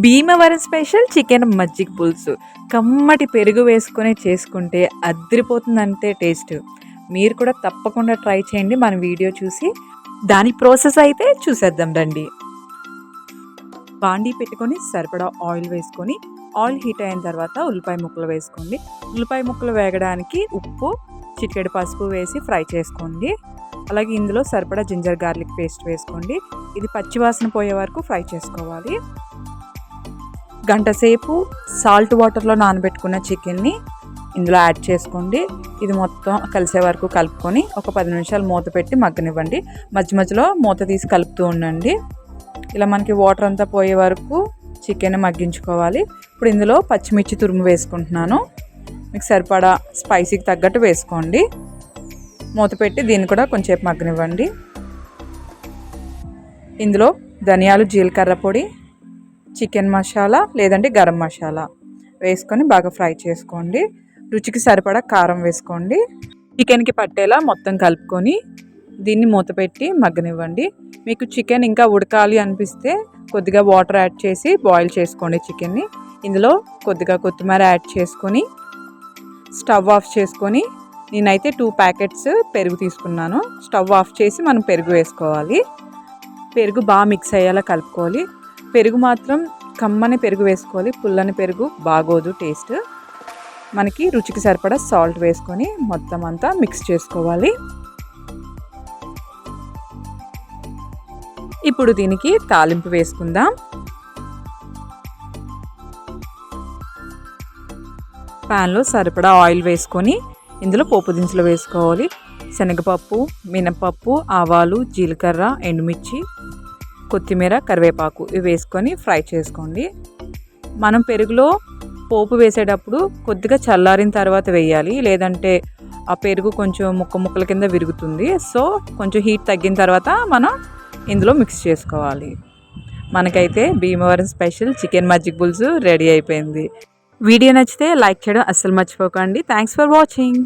Bhimavaram special chicken మజ్జిగ పులుసు. కమ్మటి పెరుగు వేసుకొని చేసుకుంటే అద్దరిపోతుందంటే టేస్ట్. మీరు కూడా తప్పకుండా ట్రై చేయండి మన వీడియో చూసి. దాని ప్రాసెస్ అయితే చూసేద్దాం రండి. బాండీ పెట్టుకొని సరిపడా ఆయిల్ వేసుకొని ఆయిల్ హీట్ అయిన తర్వాత ఉల్లిపాయ ముక్కలు వేసుకోండి. ఉల్లిపాయ ముక్కలు వేగడానికి ఉప్పు చిటికెడు పసుపు వేసి ఫ్రై చేసుకోండి. అలాగే ఇందులో సరిపడా జింజర్ గార్లిక్ పేస్ట్ వేసుకోండి. ఇది పచ్చివాసన పోయే వరకు ఫ్రై చేసుకోవాలి. గంటసేపు సాల్ట్ వాటర్లో నానబెట్టుకున్న చికెన్ని ఇందులో యాడ్ చేసుకోండి. ఇది మొత్తం కలిసే వరకు కలుపుకొని ఒక పది నిమిషాలు మూత పెట్టి మగ్గనివ్వండి. మధ్య మధ్యలో మూత తీసి కలుపుతూ ఉండండి. ఇలా మనకి వాటర్ అంతా పోయే వరకు చికెన్ మగ్గించుకోవాలి. ఇప్పుడు ఇందులో పచ్చిమిర్చి తురుము వేసుకుంటున్నాను. మీకు సరిపడా స్పైసీకి తగ్గట్టు వేసుకోండి. మూత పెట్టి దీన్ని కూడా కొంచెంసేపు మగ్గనివ్వండి. ఇందులో ధనియాలు జీలకర్ర పొడి చికెన్ మసాలా లేదంటే గరం మసాలా వేసుకొని బాగా ఫ్రై చేసుకోండి. రుచికి సరిపడా కారం వేసుకోండి. చికెన్కి పట్టేలా మొత్తం కలుపుకొని దీన్ని మూత పెట్టి మగ్గనివ్వండి. మీకు చికెన్ ఇంకా ఉడకాలి అనిపిస్తే కొద్దిగా వాటర్ యాడ్ చేసి బాయిల్ చేసుకోండి చికెన్ని. ఇందులో కొద్దిగా కొత్తిమీర యాడ్ చేసుకొని స్టవ్ ఆఫ్ చేసుకొని నేనైతే టూ ప్యాకెట్స్ పెరుగు తీసుకున్నాను. స్టవ్ ఆఫ్ చేసి మనం పెరుగు వేసుకోవాలి. పెరుగు బాగా మిక్స్ అయ్యేలా కలుపుకోవాలి. పెరుగు మాత్రం కమ్మని పెరుగు వేసుకోవాలి. పుల్లని పెరుగు బాగోదు టేస్ట్ మనకి రుచికి సరిపడా సాల్ట్ వేసుకొని మొత్తం అంతా మిక్స్ చేసుకోవాలి. ఇప్పుడు దీనికి తాలింపు వేసుకుందాం. ప్యాన్లో సరిపడా ఆయిల్ వేసుకొని ఇందులో పోపు దినుసులు వేసుకోవాలి. శనగపప్పు మినపప్పు ఆవాలు జీలకర్ర ఎండుమిర్చి కొత్తిమీర కరివేపాకు ఇవి వేసుకొని ఫ్రై చేసుకోండి. మనం పెరుగులో పోపు వేసేటప్పుడు కొద్దిగా చల్లారిన తర్వాత వేయాలి. లేదంటే ఆ పెరుగు కొంచెం ముక్క ముక్కల కింద విరుగుతుంది. సో కొంచెం హీట్ తగ్గిన తర్వాత మనం ఇందులో మిక్స్ చేసుకోవాలి. మనకైతే భీమవరం స్పెషల్ చికెన్ మజ్జిగ పులుసు రెడీ అయిపోయింది. వీడియో నచ్చితే లైక్ చేయడం అస్సలు మర్చిపోకండి. Thanks for watching.